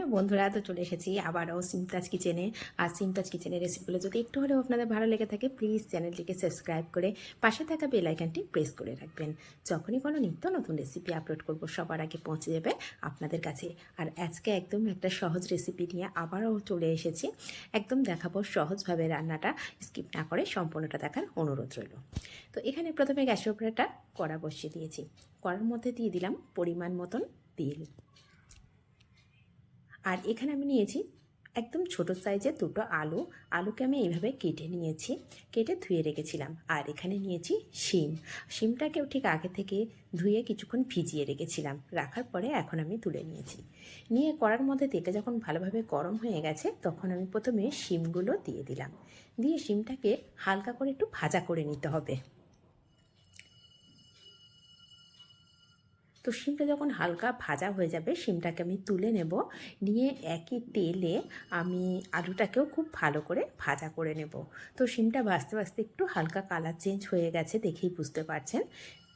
Hello বন্ধুরা, তো চলে এসেছি আবারও সিমতাজ কিচেনে আর সিমতাজ কিচেনের রেসিপিগুলো যদি একটু হলেও আপনাদের ভালো লেগে থাকে প্লিজ চ্যানেলটিকে সাবস্ক্রাইব করে পাশে থাকা বেল আইকনটি প্রেস করে রাখবেন। যখনই কোনো নিত্য নতুন রেসিপি আপলোড করব, সবার আগে পৌঁছে যাবে আপনাদের কাছে। আর আজকে একদম একটা সহজ রেসিপি নিয়ে আবারও চলে এসেছি। একদম দেখাবো সহজভাবে রান্নাটা স্কিপ না করে সম্পূর্ণটা দেখার অনুরোধ রইল। তো এখানে প্রথমে গ্যাসের উপরে একটা কড়া বসিয়ে দিয়েছি। কড়ার মধ্যে দিয়ে দিলাম পরিমাণ মতন তেল। আর এখানে আমি নিয়েছি একদম ছোট সাইজের দুটো আলু। আলুকে আমি এইভাবে কেটে নিয়েছি, কেটে ধুয়ে রেখেছিলাম। আর এখানে নিয়েছি শিম। শিমটাকেও ঠিক আগে থেকে ধুয়ে কিছুক্ষণ ভিজিয়ে রেখেছিলাম। রাখার পরে এখন আমি তুলে নিয়েছি। নিয়ে করার মধ্যে তেলটা যখন ভালোভাবে গরম হয়ে গেছে, তখন আমি প্রথমে শিমগুলো দিয়ে দিলাম। দিয়ে শিমটাকে হালকা করে একটু ভাজা করে নিতে হবে। তো শিমটা যখন হালকা ভাজা হয়ে যাবে, শিমটাকে আমি তুলে নেব। নিয়ে একই তেলে আমি আলুটাকেও খুব ভালো করে ভাজা করে নেব। তো শিমটা ভাজতে ভাজতে একটু হালকা কালার চেঞ্জ হয়ে গেছে দেখেই বুঝতে পারছেন।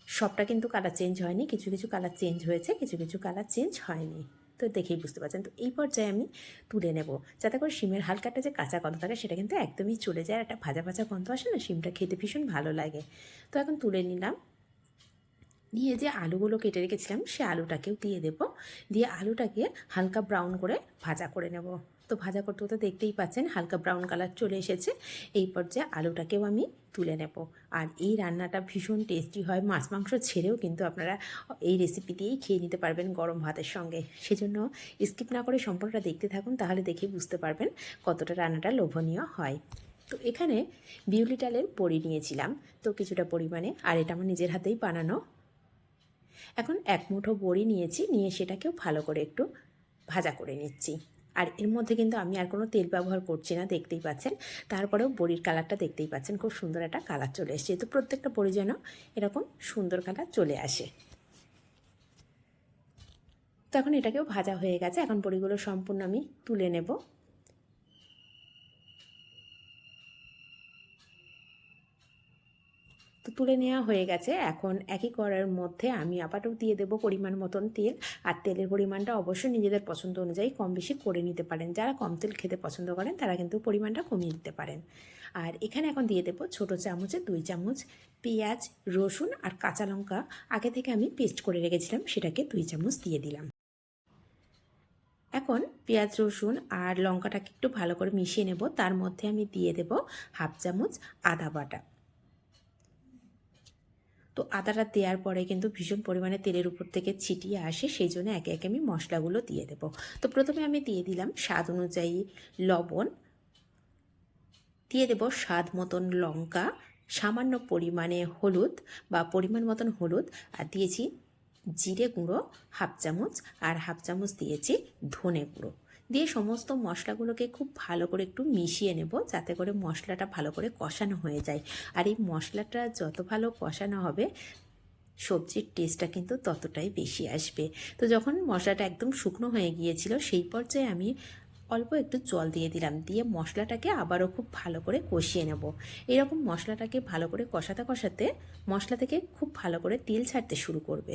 সবটা কিন্তু কালার চেঞ্জ হয়নি, কিছু কিছু কালার চেঞ্জ হয়েছে, কিছু কিছু কালার চেঞ্জ হয়নি। তো দেখেই বুঝতে পারছেন। তো এই পর্যায়ে আমি তুলে নেব। যাতে করে শিমের হালকাটা যে কাঁচা গন্ধ থাকে, সেটা কিন্তু একদমই চলে যায়। একটা ভাজা ভাজা গন্ধ আসে না, শিমটা খেতে ভীষণ ভালো লাগে। তো এখন তুলে নিলাম। দিয়ে যে আলুগুলো কেটে রেখেছিলাম, সে আলুটাকেও দিয়ে দেব। দিয়ে আলুটাকে হালকা ব্রাউন করে ভাজা করে নেব। তো ভাজা করতে করতে দেখতেই পাচ্ছেন হালকা ব্রাউন কালার চলে এসেছে। এই পর্যায়ে আলুটাকেও আমি তুলে নেব। আর এই রান্নাটা ভীষণ টেস্টি হয়। মাছ মাংস ছেড়েও কিন্তু আপনারা এই রেসিপি দিয়েই খেয়ে নিতে পারবেন গরম ভাতের সঙ্গে। সেজন্য স্কিপ না করে সম্পূর্ণটা দেখতে থাকুন, তাহলে দেখে বুঝতে পারবেন কতটা রান্নাটা লোভনীয় হয়। তো এখানে বিউলি ডালের বড়ি নিয়েছিলাম। তো কিছুটা পরিমাণে, আর এটা আমার নিজের হাতেই বানানো। এখন এক মুঠো বড়ি নিয়েছি, নিয়ে সেটাকেও ভালো করে একটু ভাজা করে নিচ্ছি। আর এর মধ্যে কিন্তু আমি আর কোনো তেল ব্যবহার করছি না, দেখতেই পাচ্ছেন। তারপরেও বড়ির কালারটা দেখতেই পাচ্ছেন, খুব সুন্দর একটা কালার চলে এসছে। তো প্রত্যেকটা বড়ি যেন এরকম সুন্দর কালার চলে আসে। তো এখন এটাকেও ভাজা হয়ে গেছে। এখন বড়িগুলো সম্পূর্ণ আমি তুলে নেব। তো তুলে নেওয়া হয়ে গেছে। এখন একই কড়ার মধ্যে আমি আবারও দিয়ে দেবো পরিমাণ মতন তেল। আর তেলের পরিমাণটা অবশ্যই নিজেদের পছন্দ অনুযায়ী কম বেশি করে নিতে পারেন। যারা কম তেল খেতে পছন্দ করেন, তারা কিন্তু পরিমাণটা কমিয়ে দিতে পারেন। আর এখানে এখন দিয়ে দেবো ছোটো চামচে দুই চামচ পেঁয়াজ, রসুন আর কাঁচা লঙ্কা। আগে থেকে আমি পেস্ট করে রেখেছিলাম, সেটাকে দুই চামচ দিয়ে দিলাম। এখন পেঁয়াজ, রসুন আর লঙ্কাটাকে একটু ভালো করে মিশিয়ে নেব। তার মধ্যে আমি দিয়ে দেব হাফ চামচ আদা বাটা। আদাটা দেওয়ার পরে কিন্তু ভীষণ পরিমাণে তেলের উপর থেকে ছিটিয়ে আসে, সেই জন্য একে একে আমি মশলাগুলো দিয়ে দেব। তো প্রথমে আমি দিয়ে দিলাম স্বাদ অনুযায়ী লবণ, দিয়ে দেব স্বাদ মতন লঙ্কা, সামান্য পরিমাণে হলুদ বা পরিমাণ মতন হলুদ, আর দিয়েছি জিরে গুঁড়ো, হাফ চামচ, আর হাফ চামচ দিয়েছি ধনে গুঁড়ো। দিয়ে সমস্ত মশলাগুলোকে খুব ভালো করে একটু মিশিয়ে নেব, যাতে করে মশলাটা ভালো করে কষানো হয়ে যায়। আর এই মশলাটা যত ভালো কষানো হবে, সবজির টেস্টটা কিন্তু ততটাই বেশি আসবে। তো যখন মশলাটা একদম শুকনো হয়ে গিয়েছিল, সেই পর্যায়ে আমি অল্প একটু জল দিয়ে দিলাম, দিয়ে মশলাটাকে আবারও খুব ভালো করে কষিয়ে নেব। এরকম মশলাটাকে ভালো করে কষাতে কষাতে মশলা থেকে খুব ভালো করে তেল ছাড়তে শুরু করবে।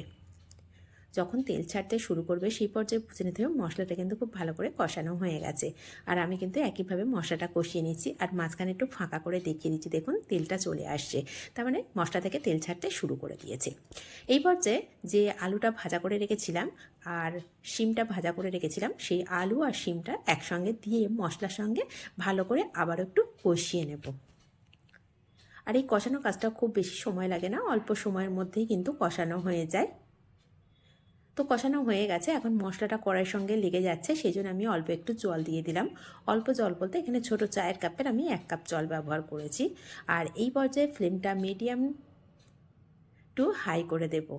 যখন তেল ছাড়তে শুরু করবে, সেই পর্যায়ে বুঝে নিতে হবে। মশলাটা কিন্তু খুব ভালো করে কষানো হয়ে গেছে। আর আমি কিন্তু একইভাবে মশলাটা কষিয়ে নিচ্ছি। আর মাঝখানে একটু ফাঁকা করে দেখিয়ে দিচ্ছি। দেখুন, তেলটা চলে আসছে। তার মানে মশলা থেকে তেল ছাড়তে শুরু করে দিয়েছে। এই পর্যায়ে যে আলুটা ভাজা করে রেখেছিলাম আর শিমটা ভাজা করে রেখেছিলাম, সেই আলু আর শিমটা একসঙ্গে দিয়ে মশলার সঙ্গে ভালো করে আবার একটু কষিয়ে নেব। আর এই কষানো কাজটা খুব বেশি সময় লাগে না। অল্প সময়ের মধ্যেই কিন্তু কষানো হয়ে যায়। তো কষানো হয়ে গেছে। এখন মশলাটা কড়াইয়ের সঙ্গে লেগে যাচ্ছে সেই জন্য আমি অল্প একটু জল দিয়ে দিলাম। অল্প জল বলতে এখানে ছোট চায়ের কাপের আমি এক কাপ জল ব্যবহার করেছি। আর এই পর্যায়ে ফ্লেমটা মিডিয়াম টু হাই করে দেব।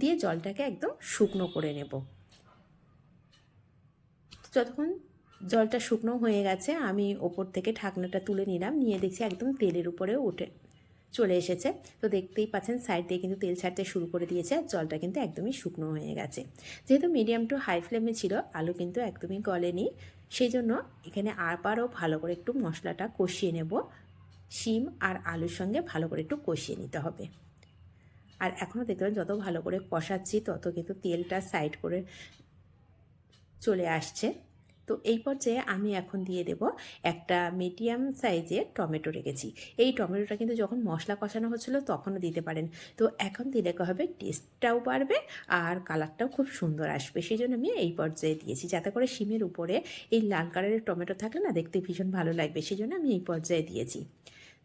দিয়ে জলটাকে একদম শুকনো করে নেব। যতক্ষণ জলটা শুকনো হয়ে গেছে, আমি ওপর থেকে ঢাকনাটা তুলে নিলাম। নিয়ে দেখছি একদম তেলের উপরে উঠে চলে এসেছে। তো দেখতেই পাচ্ছেন সাইড দিয়ে কিন্তু তেল ছাড়তে শুরু করে দিয়েছে আর জলটা কিন্তু একদমই শুকনো হয়ে গেছে। যেহেতু মিডিয়াম টু হাই ফ্লেমে ছিল, আলু কিন্তু একদমই গলেনি। সেই জন্য এখানে আবারও ভালো করে একটু মশলাটা কষিয়ে নেব। শিম আর আলুর সঙ্গে ভালো করে একটু কষিয়ে নিতে হবে। আর এখনও দেখতে যত ভালো করে কষাচ্ছি, তত কিন্তু তেলটা সাইড করে চলে আসছে। তো এই পর্যায়ে আমি এখন দিয়ে দেব একটা মিডিয়াম সাইজের টমেটো রেখেছি। এই টমেটোটা কিন্তু যখন মশলা কষানো হচ্ছিল তখনও দিতে পারেন। তো এখন দিলে হবে টেস্টটাও বাড়বে আর কালারটাও খুব সুন্দর আসবে। সেই জন্য আমি এই পর্যায়ে দিয়েছি। যাতে করে শিমের উপরে এই লাল কালারের টমেটো থাকলে না দেখতে ভীষণ ভালো লাগবে। সেই জন্য আমি এই পর্যায়ে দিয়েছি।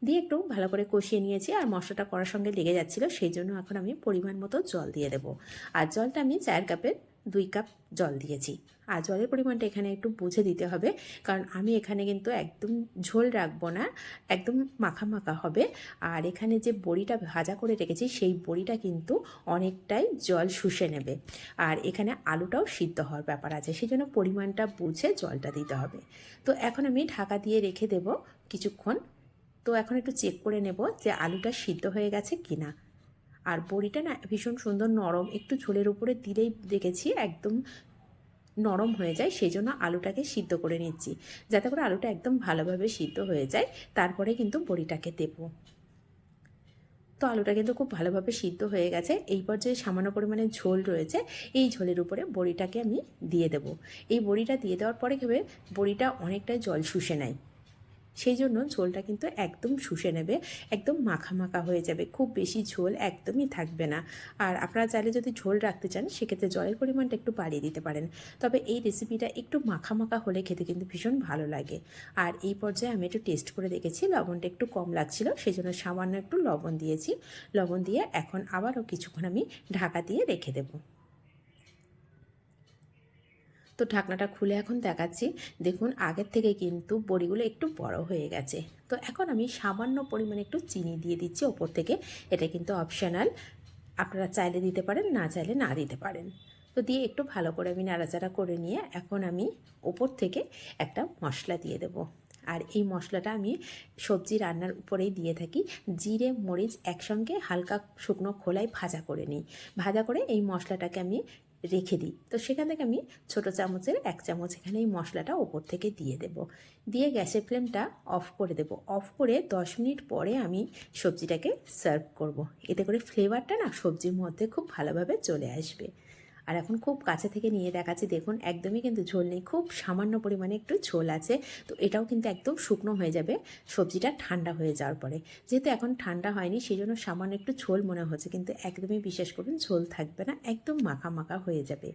দিয়ে একটু ভালো করে কষিয়ে নিয়েছি আর মশলাটা করার সঙ্গে লেগে যাচ্ছিল, সেই জন্য এখন আমি পরিমাণ মতো জল দিয়ে দেবো। আর জলটা আমি চায়ের কাপের দুই কাপ জল দিয়েছি। আর জলের পরিমাণটা এখানে একটু বুঝে দিতে হবে, কারণ আমি এখানে কিন্তু একদম ঝোল রাখব না, একদম মাখা মাখা হবে। আর এখানে যে বড়িটা ভাজা করে রেখেছি, সেই বড়িটা কিন্তু অনেকটাই জল শুষে নেবে। আর এখানে আলুটাও সিদ্ধ হওয়ার ব্যাপার আছে, সেই জন্য পরিমাণটা বুঝে জলটা দিতে হবে। তো এখন আমি ঢাকা দিয়ে রেখে দেব কিছুক্ষণ। তো এখন একটু চেক করে নেব যে আলুটা সিদ্ধ হয়ে গেছে কিনা। আর বড়িটা না ভীষণ সুন্দর নরম, একটু ঝোলের উপরে দিলেই দেখেছি একদম নরম হয়ে যায়, সেই জন্য আলুটাকে সিদ্ধ করে নিচ্ছি। যাতে করে আলুটা একদম ভালোভাবে সিদ্ধ হয়ে যায়, তারপরে কিন্তু বড়িটাকে দেবো। তো আলুটা কিন্তু খুব ভালোভাবে সিদ্ধ হয়ে গেছে। এই পর্যায়ে সামান্য পরিমাণে ঝোল রয়েছে, এই ঝোলের উপরে বড়িটাকে আমি দিয়ে দেবো। এই বড়িটা দিয়ে দেওয়ার পরে কীভাবে বড়িটা অনেকটাই জল শুষে নেয়। সেই জন্য ঝোলটা কিন্তু একদম শুষে নেবে, একদম মাখা মাখা হয়ে যাবে, খুব বেশি ঝোল একদমই থাকবে না। আর আপনারা চাইলে যদি ঝোল রাখতে চান, সেক্ষেত্রে জলের পরিমাণটা একটু বাড়িয়ে দিতে পারেন। তবে এই রেসিপিটা একটু মাখা মাখা হলে খেতে কিন্তু ভীষণ ভালো লাগে। আর এই পর্যায়ে আমি একটু টেস্ট করে দেখেছি, লবণটা একটু কম লাগছিল সেই জন্য সামান্য একটু লবণ দিয়েছি। লবণ দিয়ে এখন আবারও কিছুক্ষণ আমি ঢাকা দিয়ে রেখে দেবো। তো ঢাকনাটা খুলে এখন দেখাচ্ছি। দেখুন, আগের থেকে কিন্তু বড়িগুলো একটু বড় হয়ে গেছে। তো এখন আমি সামান্য পরিমাণে একটু চিনি দিয়ে দিচ্ছি ওপর থেকে। এটা কিন্তু অপশনাল আপনারা চাইলে দিতে পারেন, না চাইলে না দিতে পারেন। তো দিয়ে একটু ভালো করে আমি নাড়াচাড়া করে নিয়ে এখন আমি ওপর থেকে একটা মশলা দিয়ে দেবো। আর এই মশলাটা আমি সবজি রান্নার উপরেই দিয়ে থাকি। জিরে, মরিচ একসঙ্গে হালকা শুকনো খোলায় ভাজা করে নিই। ভাজা করে এই মশলাটাকে আমি রেখে দিই। তো সেখান থেকে আমি ছোটো চামচের এক চামচ এখানে এই মশলাটা ওপর থেকে দিয়ে দেব। দিয়ে গ্যাসের ফ্লেমটা অফ করে দেব। অফ করে দশ মিনিট পরে আমি সবজিটাকে সার্ভ করব। এতে করে ফ্লেভারটা না সবজির মধ্যে খুব ভালোভাবে চলে আসবে। আর এখন খুব কাছে থেকে নিয়ে দেখাচ্ছি, দেখুন, একদমই কিন্তু ঝোল নেই, খুব সামান্য পরিমাণে একটু ঝোল আছে। তো এটাও কিন্তু একদম শুকনো হয়ে যাবে, সবজিটা ঠান্ডা হয়ে যাওয়ার পরে। যেহেতু এখন ঠান্ডা হয়নি সেই জন্য সামান্য একটু ঝোল মনে হচ্ছে, কিন্তু একদমই বিশ্বাস করুন, ঝোল থাকবে না, একদম মাখা মাখা হয়ে যাবে।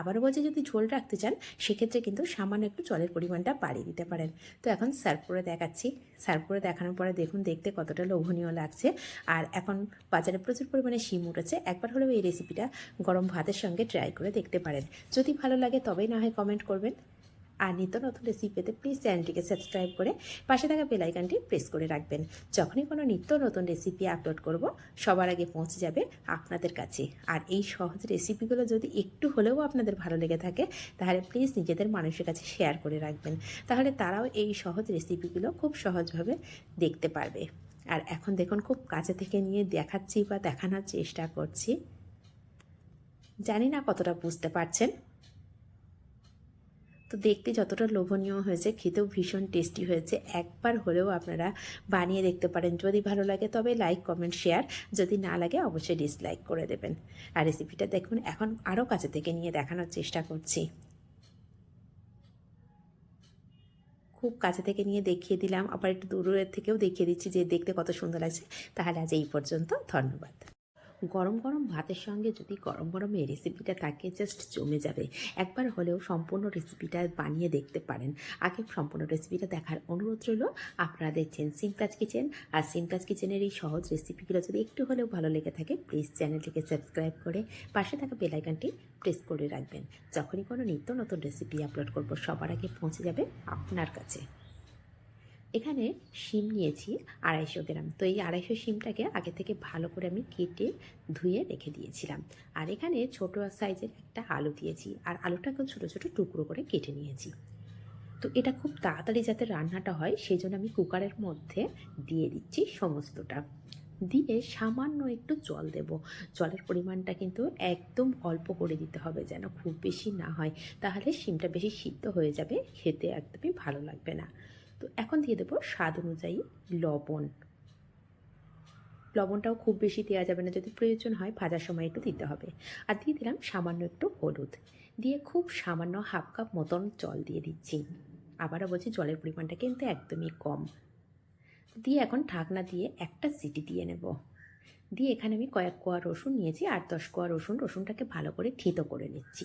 আবারও বলছে, যদি ঝোল রাখতে চান, সেক্ষেত্রে কিন্তু সামান্য একটু জলের পরিমাণটা বাড়িয়ে দিতে পারেন। তো এখন সার্ভ করে দেখাচ্ছি, সার্ভ করে দেখানোর পরে দেখুন, দেখতে কতটা লোভনীয় লাগছে। আর এখন বাজারে প্রচুর পরিমাণে শিম উঠেছে, একবার হলেও এই রেসিপিটা গরম ভাতের সঙ্গে ট্রাই করে দেখতে পারেন। যদি ভালো লাগে তবেই না হয় কমেন্ট করবেন। আর নিত্য নতুন রেসিপি পেতে প্লিজ চ্যানেলটিকে সাবস্ক্রাইব করে পাশে থাকা বেলাইকানটি প্রেস করে রাখবেন। যখনই কোনো নিত্য নতুন রেসিপি আপলোড করব, সবার আগে পৌঁছে যাবে আপনাদের কাছে। আর এই সহজ রেসিপিগুলো যদি একটু হলেও আপনাদের ভালো লেগে থাকে, তাহলে প্লিজ নিজেদের মানুষের কাছে শেয়ার করে রাখবেন। তাহলে তারাও এই সহজ রেসিপিগুলো খুব সহজভাবে দেখতে পারবে। আর এখন দেখুন, খুব কাছে থেকে নিয়ে দেখাচ্ছি বা দেখানোর চেষ্টা করছি। জানি না কতটা বুঝতে পারছেন। তো দেখতে যতটা লোভনীয় হয়েছে, খেতেও ভীষণ টেস্টি হয়েছে। একবার হলেও আপনারা বানিয়ে দেখতে পারেন। যদি ভালো লাগে তবে লাইক কমেন্ট শেয়ার যদি না লাগে অবশ্যই ডিসলাইক করে দেবেন। আর রেসিপিটা দেখুন, এখন আরও কাছে থেকে নিয়ে দেখানোর চেষ্টা করছি। খুব কাছে থেকে নিয়ে দেখিয়ে দিলাম। আবার একটু দূরের থেকেও দেখিয়ে দিচ্ছি যে দেখতে কত সুন্দর লাগছে। তাহলে আজ এই পর্যন্ত। ধন্যবাদ। গরম গরম ভাতের সঙ্গে যদি গরম গরম এই রেসিপিটা থাকে জাস্ট জমে যাবে। একবার হলেও সম্পূর্ণ রেসিপিটা বানিয়ে দেখতে পারেন। আগে সম্পূর্ণ রেসিপিটা দেখার অনুরোধ রইল আপনারা দেখছেন সিমকাজ কিচেন আর সিমকাজ কিচেনের এই সহজ রেসিপিগুলো যদি একটু হলেও ভালো লেগে থাকে প্লিজ চ্যানেলটিকে সাবস্ক্রাইব করে পাশে থাকা বেলাইকানটি প্রেস করে রাখবেন। যখনই কোনো নিত্য নতুন রেসিপি আপলোড করব, সবার আগে পৌঁছে যাবে আপনার কাছে। এখানে শিম নিয়েছি আড়াইশো গ্রাম। তো এই আড়াইশো শিমটাকে আগে থেকে ভালো করে আমি কেটে ধুয়ে রেখে দিয়েছিলাম। আর এখানে ছোটো সাইজের একটা আলু দিয়েছি। আর আলুটাকেও ছোটো ছোটো টুকরো করে কেটে নিয়েছি। তো এটা খুব তাড়াতাড়ি যাতে রান্নাটা হয় সেই জন্য আমি কুকারের মধ্যে দিয়ে দিচ্ছি সমস্তটা। দিয়ে সামান্য একটু জল দেব। জলের পরিমাণটা কিন্তু একদম অল্প করে দিতে হবে যেন খুব বেশি না হয়। তাহলে শিমটা বেশি সিদ্ধ হয়ে যাবে, খেতে একদমই ভালো লাগবে না। তো এখন দিয়ে দেবো স্বাদ অনুযায়ী লবণ। লবণটাও খুব বেশি দেওয়া যাবে না, যদি প্রয়োজন হয় ভাজার সময় একটু দিতে হবে। আর দিয়ে দিলাম সামান্য একটু হলুদ। দিয়ে খুব সামান্য হাফ কাপ মতন জল দিয়ে দিচ্ছি। আবারও বলছি জলের পরিমাণটা কিন্তু একদমই কম। দিয়ে এখন ঢাকনা দিয়ে একটা সিটি দিয়ে নেব। দিয়ে এখানে আমি কয়েক কোয়া রসুন নিয়েছি আট দশ কোয়া রসুন, রসুনটাকে ভালো করে থিতো করে নিচ্ছি।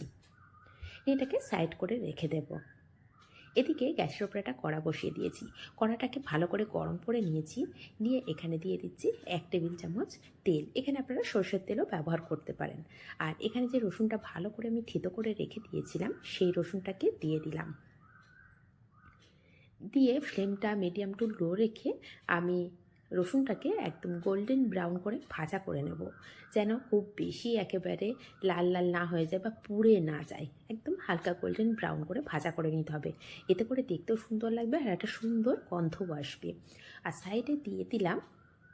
এটাকে সাইড করে রেখে দেব। এদিকে গ্যাসের ওপরে একটা কড়া বসিয়ে দিয়েছি। কড়াটাকে ভালো করে গরম করে নিয়েছি। নিয়ে এখানে দিয়ে দিচ্ছি এক টেবিল চামচ তেল। এখানে আপনারা সর্ষের তেলও ব্যবহার করতে পারেন। আর এখানে যে রসুনটা ভালো করে আমি থেতো করে রেখে দিয়েছিলাম, সেই রসুনটাকে দিয়ে দিলাম। দিয়ে ফ্লেমটা মিডিয়াম টু লো রেখে আমি রসুনটাকে একদম গোল্ডেন ব্রাউন করে ভাজা করে নেব। যেন খুব বেশি একেবারে লাল লাল না হয়ে যায় বা পুড়ে না যায়। একদম হালকা গোল্ডেন ব্রাউন করে ভাজা করে নিতে হবে। এতে করে দেখতেও সুন্দর লাগবে আর একটা সুন্দর গন্ধও আসবে। আর সাইডে দিয়ে দিলাম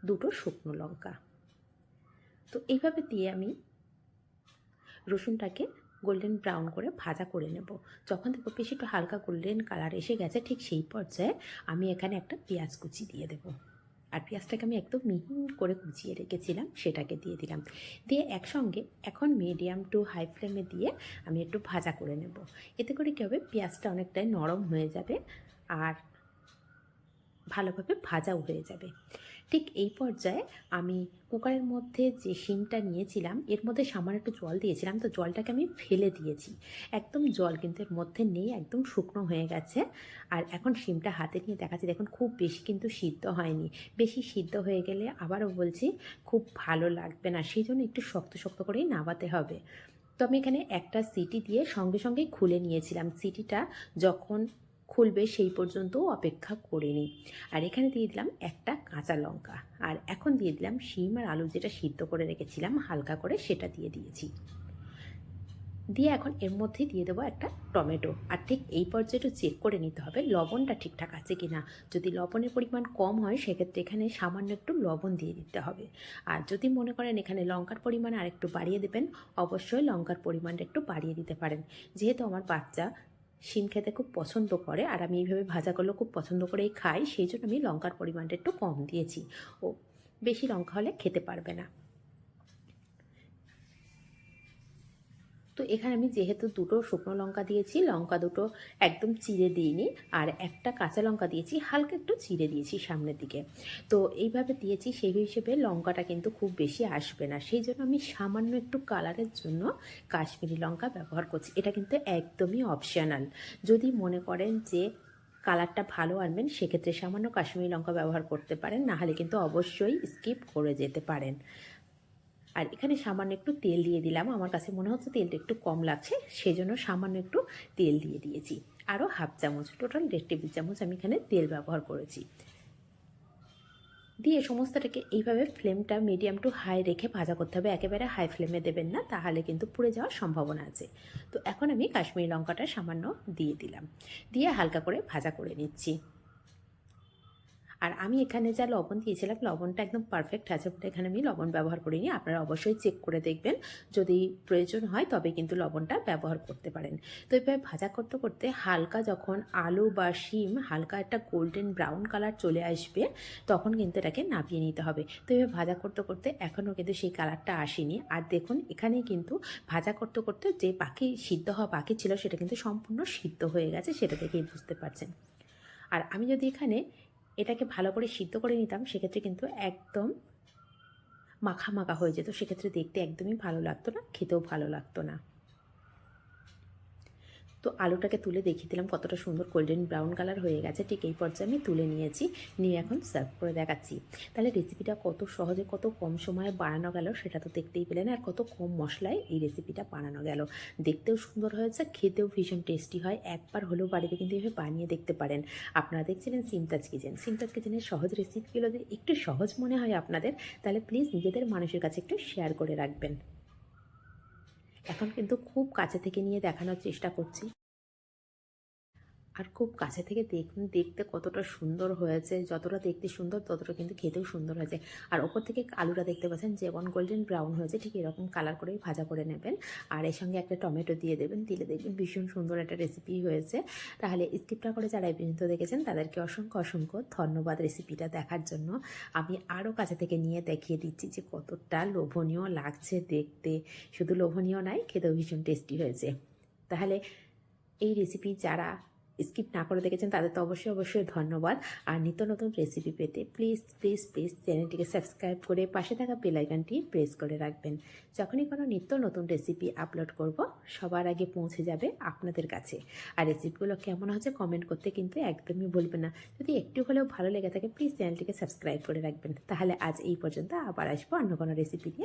দুটো শুকনো লঙ্কা। তো এইভাবে দিয়ে আমি রসুনটাকে গোল্ডেন ব্রাউন করে ভাজা করে নেব। যখন দেখব বেশি একটু হালকা গোল্ডেন কালার এসে গেছে, ঠিক সেই পর্যায়ে আমি এখানে একটা পেঁয়াজ কুচি দিয়ে দেবো। আর পেঁয়াজটাকে আমি একদম মিহিন করে কুচিয়ে রেখেছিলাম, সেটাকে দিয়ে দিলাম। দিয়ে একসঙ্গে এখন মিডিয়াম টু হাই ফ্লেমে দিয়ে আমি একটু ভাজা করে নেব। এতে করে কী হবে, পেঁয়াজটা অনেকটাই নরম হয়ে যাবে আর ভালোভাবে ভাজাও হয়ে যাবে। ঠিক এই পর্যায়ে আমি কুকারের মধ্যে যে শিমটা নিয়েছিলাম, এর মধ্যে সামান্য একটু জল দিয়েছিলাম। তো জলটাকে আমি ফেলে দিয়েছি। একদম জল কিন্তু এর মধ্যে নেই, একদম শুকনো হয়ে গেছে। আর এখন শিমটা হাতে নিয়ে দেখাচ্ছি। দেখুন, খুব বেশি কিন্তু সিদ্ধ হয়নি। বেশি সিদ্ধ হয়ে গেলে আবারও বলছি, খুব ভালো লাগবে না। সেই জন্য একটু শক্ত শক্ত করেই নাবাতে হবে। তো আমি এখানে একটা সিটি দিয়ে সঙ্গে সঙ্গেই খুলে নিয়েছিলাম। সিটিটা যখন খুলবে সেই পর্যন্ত অপেক্ষা করে নিই আর এখানে দিয়ে দিলাম একটা কাঁচা লঙ্কা। আর এখন দিয়ে দিলাম শিম আর আলু যেটা সিদ্ধ করে রেখেছিলাম, হালকা করে সেটা দিয়ে দিয়েছি। দিয়ে এখন এর মধ্যে দিয়ে দেবো একটা টমেটো। আর ঠিক এই পর্যায়ে একটু চেক করে নিতে হবে লবণটা ঠিকঠাক আছে কি না যদি লবণের পরিমাণ কম হয়, সেক্ষেত্রে এখানে সামান্য একটু লবণ দিয়ে দিতে হবে। আর যদি মনে করেন এখানে লঙ্কার পরিমাণ আর একটু বাড়িয়ে দেবেন, অবশ্যই লঙ্কার পরিমাণটা একটু বাড়িয়ে দিতে পারেন। যেহেতু আমার বাচ্চা শিম খেতে খুব পছন্দ করে, আর আমি এইভাবে ভাজা করলেও খুব পছন্দ করেই খাই, সেই জন্য আমি লঙ্কার পরিমাণটা একটু কম দিয়েছি। ও, বেশি লঙ্কা হলে খেতে পারবে না। তো এখানে আমি যেহেতু দুটো শুকনো লঙ্কা দিয়েছি, লঙ্কা দুটো একদম চিড়ে দিইনি, আর একটা কাঁচা লঙ্কা দিয়েছি, হালকা একটু চিড়ে দিয়েছি সামনের দিকে। তো এইভাবে দিয়েছি, সেই হিসেবে লঙ্কাটা কিন্তু খুব বেশি আসবে না। সেই জন্য আমি সামান্য একটু কালারের জন্য কাশ্মীরি লঙ্কা ব্যবহার করছি। এটা কিন্তু একদমই অপশনাল যদি মনে করেন যে কালারটা ভালো আনবেন, সেক্ষেত্রে সামান্য কাশ্মীরি লঙ্কা ব্যবহার করতে পারেন, নাহলে কিন্তু অবশ্যই স্কিপ করে যেতে পারেন। আর এখানে সামান্য একটু তেল দিয়ে দিলাম। আমার কাছে মনে হচ্ছে তেলটা একটু কম লাগছে সেই জন্য সামান্য একটু তেল দিয়ে দিয়েছি। আরও হাফ চামচ, টোটাল দেড় টেবিল চামচ আমি এখানে তেল ব্যবহার করেছি। দিয়ে সমস্তটাকে এইভাবে ফ্লেমটা মিডিয়াম টু হাই রেখে ভাজা করতে হবে। একেবারে হাই ফ্লেমে দেবেন না, তাহলে কিন্তু পুড়ে যাওয়ার সম্ভাবনা আছে। তো এখন আমি কাশ্মীরি লঙ্কাটা সামান্য দিয়ে দিলাম। দিয়ে হালকা করে ভাজা করে নিচ্ছি। আর আমি এখানে যা লবণ দিয়েছিলাম, লবণটা একদম পারফেক্ট আছে বলে এখানে আমি লবণ ব্যবহার করিনি। আপনারা অবশ্যই চেক করে দেখবেন। যদি প্রয়োজন হয় তবে কিন্তু লবণটা ব্যবহার করতে পারেন। তো এভাবে ভাজা করতে করতে হালকা যখন আলু বা শিম, হালকা একটা গোল্ডেন ব্রাউন কালার চলে আসবে, তখন কিন্তু এটাকে নামিয়ে নিতে হবে। তো এভাবে ভাজা করতে করতে এখনও কিন্তু সেই কালারটা আসেনি। আর দেখুন, এখানেই কিন্তু ভাজা করতে করতে যে পাখি সিদ্ধ হওয়া পাখি ছিল, সেটা কিন্তু সম্পূর্ণ সিদ্ধ হয়ে গেছে, সেটা থেকেই বুঝতে পারছেন। আর আমি যদি এখানে এটাকে ভালো করে সিদ্ধ করে নিতাম, সেক্ষেত্রে কিন্তু একদম মাখা মাখা হয়ে যেত, সেক্ষেত্রে দেখতে একদমই ভালো লাগতো না, খেতেও ভালো লাগতো না। তো আলুটাকে তুলে দেখিয়ে দিলাম কতটা সুন্দর গোল্ডেন ব্রাউন কালার হয়ে গেছে। ঠিক এই পর্যায়ে আমি তুলে নিয়েছি, নিয়ে এখন সার্ভ করে দেখাচ্ছি। তাহলে রেসিপিটা কত সহজে, কত কম সময়ে বানানো গেল সেটা তো দেখতেই পেলেন আর কত কম মশলায় এই রেসিপিটা বানানো গেল। দেখতেও সুন্দর হয়েছে, খেতেও ভীষণ টেস্টি হয়। একবার হলেও বাড়িতে কিন্তু এভাবে বানিয়ে দেখতে পারেন। আপনারা দেখছিলেন সিমতাজ কিচেন সিমতাজ কিচেনের সহজ রেসিপিগুলো যদি একটু সহজ মনে হয় আপনাদের, তাহলে প্লিজ নিজেদের মানুষের কাছে একটু শেয়ার করে রাখবেন। এখন কিন্তু খুব কাছে থেকে নিয়ে দেখানোর চেষ্টা করছি। আর খুব কাছে থেকে দেখুন দেখতে কতটা সুন্দর হয়েছে, যতটা দেখতে সুন্দর ততটা কিন্তু খেতেও সুন্দর হয়েছে। আর ওপর থেকে আলুটা দেখতে পাচ্ছেন যেমন গোল্ডেন ব্রাউন হয়েছে, ঠিক এরকম কালার করেই ভাজা করে নেবেন। আর এর সঙ্গে একটা টমেটো দিয়ে দেবেন, দিলে দেখবেন ভীষণ সুন্দর একটা রেসিপি হয়েছে। তাহলে স্কিপটা করে যারা এই দেখেছেন, তাদেরকে অসংখ্য অসংখ্য ধন্যবাদ রেসিপিটা দেখার জন্য। আমি আরও কাছে থেকে নিয়ে দেখিয়ে দিচ্ছি যে কতটা লোভনীয় লাগছে দেখতে। শুধু লোভনীয় নয়, খেতেও ভীষণ টেস্টি হয়েছে। তাহলে এই রেসিপি যারা স্কিপ না করে দেখেছেন, তাদের তো অবশ্যই অবশ্যই ধন্যবাদ। আর নিত্য নতুন রেসিপি পেতে প্লিজ প্লিজ প্লিজ চ্যানেলটিকে সাবস্ক্রাইব করে পাশে থাকা বেল আইকনটি প্রেস করে রাখবেন। যখনই কোনো নিত্য নতুন রেসিপি আপলোড করব, সবার আগে পৌঁছে যাবে আপনাদের কাছে। আর রেসিপিগুলো কেমন হচ্ছে কমেন্ট করতে কিন্তু একদমই বলবেন না। যদি একটু হলেও ভালো লেগে থাকে প্লিজ চ্যানেলটিকে সাবস্ক্রাইব করে রাখবেন। তাহলে আজ এই পর্যন্ত, আবার আসব অন্য কোনো রেসিপি নিয়ে।